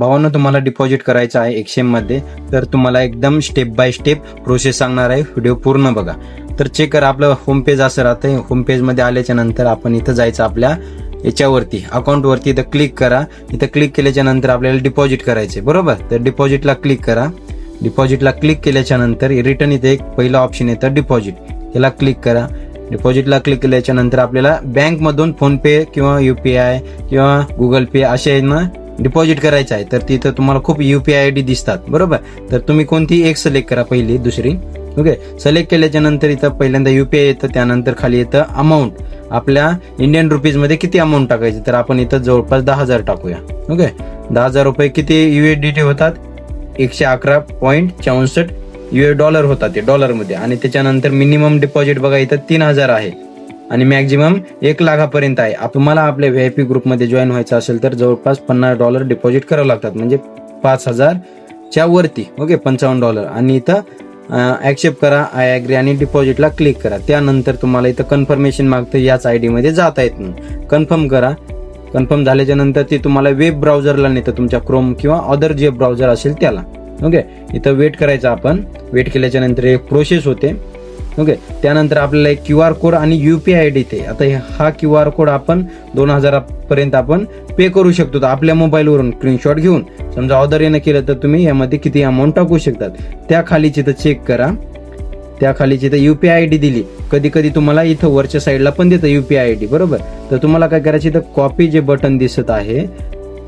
भावांनो तुम्हाला डिपॉझिट करायचं आहे एक्सएम तर तुम्हाला एकदम स्टेप बाय स्टेप प्रोसेस सांगणार आहे. व्हिडिओ पूर्ण बघा. तर चेक करा आपलं होम पेज असं राहतं होम होमपेजमध्ये आल्याच्यानंतर आपण इथं जायचं आपल्या याच्यावरती अकाउंटवरती इथं क्लिक करा. इथं क्लिक केल्याच्यानंतर आपल्याला डिपॉझिट करायचे बरोबर? तर डिपॉझिटला क्लिक करा. डिपॉझिटला क्लिक केल्याच्यानंतर रिटर्न इथे एक पहिलं ऑप्शन येतं डिपॉझिट याला क्लिक करा. डिपॉझिटला क्लिक केल्याच्यानंतर आपल्याला बँकमधून फोनपे किंवा यू पी आय किंवा गुगल पे असे ना डिपॉझिट करायचं आहे तर तिथं तुम्हाला खूप यू पी आय डी दिसतात बरोबर? तर तुम्ही कोणती एक सिलेक्ट करा पहिली दुसरी. ओके सिलेक्ट केल्याच्यानंतर इथं पहिल्यांदा युपीआय येतं त्यानंतर खाली येतं अमाऊंट आपल्या इंडियन रुपीजमध्ये किती अमाऊंट टाकायची? तर आपण इथं जवळपास दहा हजार टाकूया. ओके दहा हजार रुपये किती युएसडीटी होतात? एकशे अकरा पॉईंट चौसष्ट युए डॉलर होतात ते डॉलरमध्ये आणि त्याच्यानंतर मिनिमम डिपॉझिट बघा इथं तीन हजार आहे. आणि मॅक्झिमम एक लाखापर्यंत आहे. तुम्हाला आपल्या व्ही आय पी ग्रुपमध्ये जॉईन व्हायचं असेल तर जवळपास पन्नास डॉलर डिपॉझिट करावं लागतात. म्हणजे पाच हजारच्या वरती. ओके पंचावन्न डॉलर आणि इथं ॲक्सेप्ट करा आय ॲग्री आणि डिपॉझिटला क्लिक करा. त्यानंतर तुम्हाला इथं कन्फर्मेशन मागतं याच आय डीमध्ये जाता येत म्हणून कन्फर्म करा. कन्फर्म झाल्याच्यानंतर ते तुम्हाला वेब ब्राउझरला नेतं तुमच्या क्रोम किंवा अदर जे ब्राउझर असेल त्याला. ओके इथं वेट करायचं आपण. वेट केल्याच्यानंतर एक प्रोसेस होते. ओके त्यानंतर आपल्याला एक क्यू आर कोड आणि यू पी आय डी ते आता हा क्यू आर कोड आपण दोन हजारापर्यंत आपण पे करू शकतो. तर आपल्या मोबाईलवरून स्क्रीनशॉट घेऊन समजा ऑर्डर येणं केलं तर तुम्ही यामध्ये किती अमाऊंट टाकू शकतात. त्या खाली तर चेक करा. त्या खाली जिथं पी आय डी दिली. कधी कधी तुम्हाला इथं वरच्या साईडला पण देतं यू पी आय डी बरोबर? तर तुम्हाला काय करायचं इथं कॉपी जे बटन दिसत आहे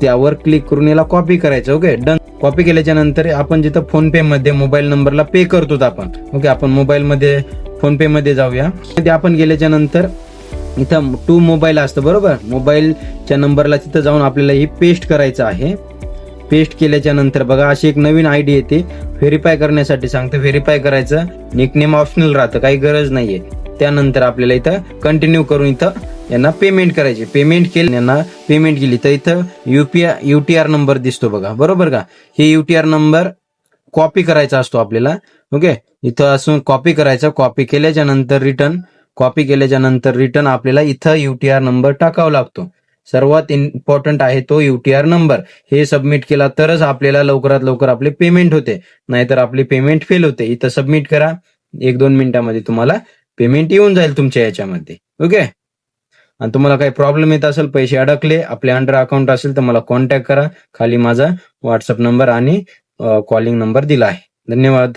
त्यावर क्लिक करून याला कॉपी करायचं ओके डन कॉपी केल्याच्यानंतर आपण जिथं फोन पे मध्ये मोबाईल नंबरला पे करतो आपण ओके आपण मोबाईल मध्ये फोन पे मध्ये जाऊया. ते आपण गेल्याच्यानंतर इथं टू मोबाईल असतं बरोबर? मोबाईलच्या नंबरला तिथं जाऊन आपल्याला ही पेस्ट करायचं आहे. पेस्ट केल्याच्यानंतर बघा अशी एक नवीन आय डी येते. व्हेरीफाय करण्यासाठी सांगतं व्हेरीफाय करायचं. निकनेम ऑप्शनल राहतं काही गरज नाहीये. त्यानंतर आपल्याला इथं कंटिन्यू करून इथं यांना पेमेंट करायचे. पेमेंट केले यांना पेमेंट केली. तर इथं युपीआय युटीआर नंबर दिसतो बघा. बरोबर का? हे युटीआर नंबर कॉपी करायचा असतो आपल्याला. ओके इथं असून कॉपी करायचा कॉपी केल्याच्यानंतर रिटर्न कॉपी केल्याच्यानंतर रिटर्न आपल्याला इथं युटीआर नंबर टाकावा लागतो. सर्वात इम्पॉर्टंट आहे तो युटीआर नंबर हे सबमिट केला तरच आपल्याला लवकरात लवकर आपले पेमेंट होते. नाहीतर आपली पेमेंट फेल होते. इथं सबमिट करा. एक दोन मिनिटामध्ये तुम्हाला पेमेंट येऊन जाईल तुमच्या याच्यामध्ये. ओके आणि तुम्हाला काही प्रॉब्लेम येत असेल पैसे अडकले आपले अंडर अकाउंट असेल तर मला कॉन्टॅक्ट करा. खाली माझा व्हॉट्सअप नंबर आणि कॉलिंग नंबर दिला आहे. धन्यवाद.